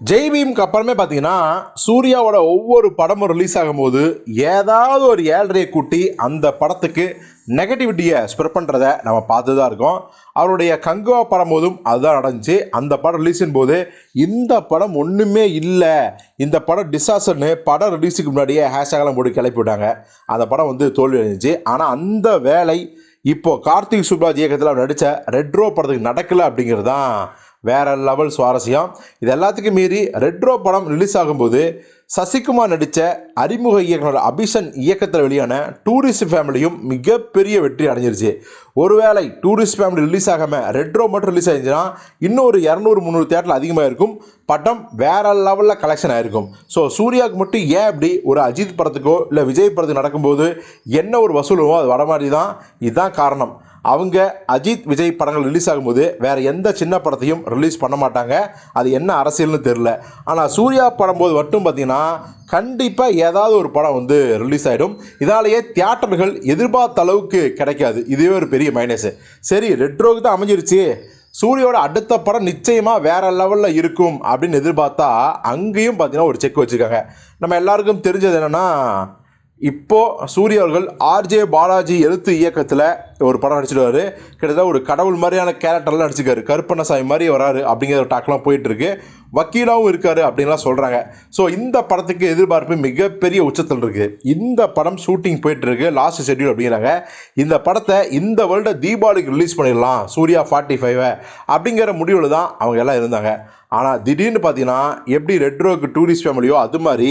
ஜெய்பீம்க்கு அப்புறமே பார்த்தீங்கன்னா சூர்யாவோட ஒவ்வொரு படமும் ரிலீஸ் ஆகும்போது ஏதாவது ஒரு ஏழரையை கூட்டி அந்த படத்துக்கு நெகட்டிவிட்டியை ஸ்ப்ரெட் பண்ணுறத நம்ம பார்த்து தான் இருக்கோம். அவருடைய கங்குவா படம் போதும் அதுதான் நடந்துச்சு. அந்த படம் ரிலீஸின் போது இந்த படம் ஒன்றுமே இல்லை. இந்த படம் டிசாஸ்டர்னு படம் ரிலீஸுக்கு முன்னாடியே ஹேஷ்டாகலாம் போட்டு கிளப்பி விட்டாங்க. அந்த படம் வந்து தோல்வி அடைஞ்சிச்சு. ஆனால் அந்த வேலை இப்போது கார்த்திக் சுப்ராஜ் இயக்கத்தில் அவர் நடித்த ரெட்ரோ படத்துக்கு நடக்கலை அப்படிங்கிறது தான் வேற லெவல் சுவாரஸ்யம். இது எல்லாத்துக்கும் மீறி ரெட்ரோ படம் ரிலீஸ் ஆகும்போது சசிகுமார் நடித்த அறிமுக இயக்குனர் அபிஷன் இயக்கத்தில் வெளியான டூரிஸ்ட் ஃபேமிலியும் மிகப்பெரிய வெற்றி அடைஞ்சிருச்சு. ஒருவேளை டூரிஸ்ட் ஃபேமிலி ரிலீஸ் ஆகாமல் ரெட்ரோ மட்டும் ரிலீஸ் ஆயிருந்துச்சுன்னா இன்னும் ஒரு இரநூறு முந்நூறு தேட்டரில் அதிகமாக இருக்கும். படம் வேற லெவலில் கலெக்ஷன் ஆகிருக்கும் ஸோ சூர்யாவுக்கு மட்டும் ஏன் இப்படி ஒரு அஜித் படத்துக்கோ இல்லை விஜய் படத்துக்கு நடக்கும்போது என்ன ஒரு வசூலுமோ அது வர மாதிரி தான். இதுதான் காரணம். அவங்க அஜித் விஜய் படங்கள் ரிலீஸ் ஆகும்போது வேறு எந்த சின்ன படத்தையும் ரிலீஸ் பண்ண மாட்டாங்க. அது என்ன அரசியல்னு தெரில ஆனால் சூர்யா படம் போது மட்டும் பார்த்தீங்கன்னா கண்டிப்பாக ஏதாவது ஒரு படம் வந்து ரிலீஸ் ஆகிடும் இதாலேயே தியேட்டர்கள் எதிர்பார்த்த அளவுக்கு கிடைக்காது. இதுவே ஒரு பெரிய மைனஸு சரி ரெட்ரோக்கு தான் அமைஞ்சிருச்சு. சூரியோட அடுத்த படம் நிச்சயமாக வேறு லெவலில் இருக்கும் அப்படின்னு எதிர்பார்த்தா அங்கேயும் பார்த்தீங்கன்னா ஒரு செக் வச்சுருக்காங்க. நம்ம எல்லாருக்கும் தெரிஞ்சது என்னென்னா இப்போ சூர்யா அவர்கள் ஆர்ஜே பாலாஜி எழுத்து இயக்கத்தில் ஒரு படம் நடிச்சிருவாரு கிட்டத்தட்ட ஒரு கடவுள் மாதிரியான கேரக்டர்லாம் நடிச்சிருக்காரு. கருப்பண்ணசாமி மாதிரி வராரு அப்படிங்கிற ஒரு டாக்லாம் போயிட்டுருக்கு வக்கீலாகவும் இருக்காரு அப்படின்லாம் சொல்கிறாங்க ஸோ இந்த படத்துக்கு எதிர்பார்ப்பு மிகப்பெரிய உச்சத்தில் இருக்குது இந்த படம் ஷூட்டிங் போயிட்டுருக்கு. லாஸ்ட் ஷெட்யூல் அப்படிங்கிறாங்க. இந்த படத்தை இந்த வருட தீபாவளிக்கு ரிலீஸ் பண்ணிடலாம். சூர்யா ஃபார்ட்டி ஃபைவ் அப்படிங்கிற முடிவில் தான் அவங்க எல்லாம் இருந்தாங்க. ஆனால் திடீர்னு பார்த்தீங்கன்னா எப்படி ரெட்ரோக்கு டூரிஸ்ட் ஃபேமிலியோ அது மாதிரி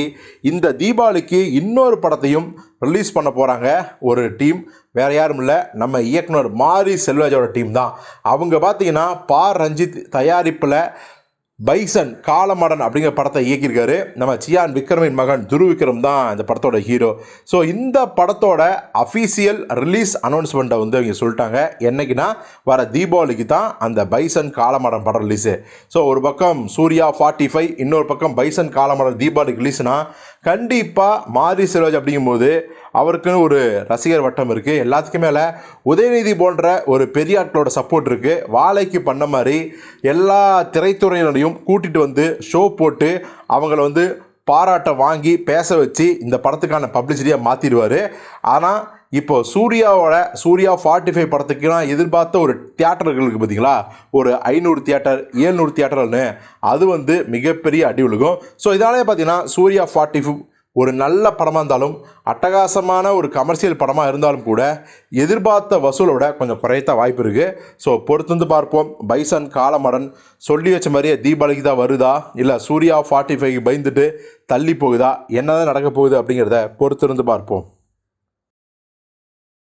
இந்த தீபாவளிக்கு இன்னொரு படத்தையும் ரிலீஸ் பண்ண போகிறாங்க ஒரு டீம் வேறு யாரும் இல்லை. நம்ம இயக்குனர் மாரி செல்வராஜோட டீம் தான். அவங்க பார்த்தீங்கன்னா பா. ரஞ்சித் தயாரிப்பில் பைசன் காலமடன் அப்படிங்கிற படத்தை இயக்கியிருக்காரு. நம்ம சியான் விக்ரமின் மகன் துரு விக்ரம் தான் இந்த படத்தோட ஹீரோ. ஸோ இந்த படத்தோட அஃபீஷியல் ரிலீஸ் அனௌன்ஸ்மெண்ட்டை வந்து இவங்க சொல்லிட்டாங்க. என்னைக்குன்னா வர தீபாவளிக்கு தான் அந்த பைசன் காலமடன் படம் ரிலீஸு ஸோ ஒரு பக்கம் சூர்யா ஃபார்ட்டி ஃபைவ் இன்னொரு பக்கம் பைசன் காலமடன் தீபாவளிக்கு ரிலீஸ்னா கண்டிப்பாக மாரி செல்வராஜ் அப்படிங்கும்போது அவருக்குன்னு ஒரு ரசிகர் வட்டம் இருக்குது எல்லாத்துக்கும் மேலே உதயநிதி போன்ற ஒரு பெரிய ஆட்களோட சப்போர்ட் இருக்குது வாழைக்கு பண்ண மாதிரி எல்லா திரைத்துறையினரையும் கூட்டிகிட்டு வந்து ஷோ போட்டு அவங்கள வந்து பாராட்டை வாங்கி பேச வச்சு இந்த படத்துக்கான பப்ளிசிட்டியாக மாற்றிடுவார் ஆனால் இப்போ சூர்யாவோட சூர்யா ஃபார்ட்டி ஃபைவ் படத்துக்குலாம் எதிர்பார்த்த ஒரு தியேட்டர்களுக்கு பார்த்தீங்களா ஒரு ஐநூறு தியேட்டர் ஏழ்நூறு தியேட்டர்னு அது வந்து மிகப்பெரிய அடி விழுகும். ஸோ இதனாலே பார்த்தீங்கன்னா சூர்யா ஃபார்ட்டி ஃபைவ் ஒரு நல்ல படமாக இருந்தாலும் அட்டகாசமான ஒரு கமர்ஷியல் படமாக இருந்தாலும் கூட எதிர்பார்த்த வசூலோட கொஞ்சம் குறைத்த வாய்ப்பு இருக்குது ஸோ பொறுத்திருந்து பார்ப்போம். பைசன் காலமடன் சொல்லி வச்ச மாதிரியே தீபாவளிக்கு தான் வருதா? இல்லை சூர்யா ஃபார்ட்டி ஃபைவ் பயந்துட்டு தள்ளி போகுதா? என்னதான் நடக்க போகுது அப்படிங்கிறத பொறுத்திருந்து பார்ப்போம்.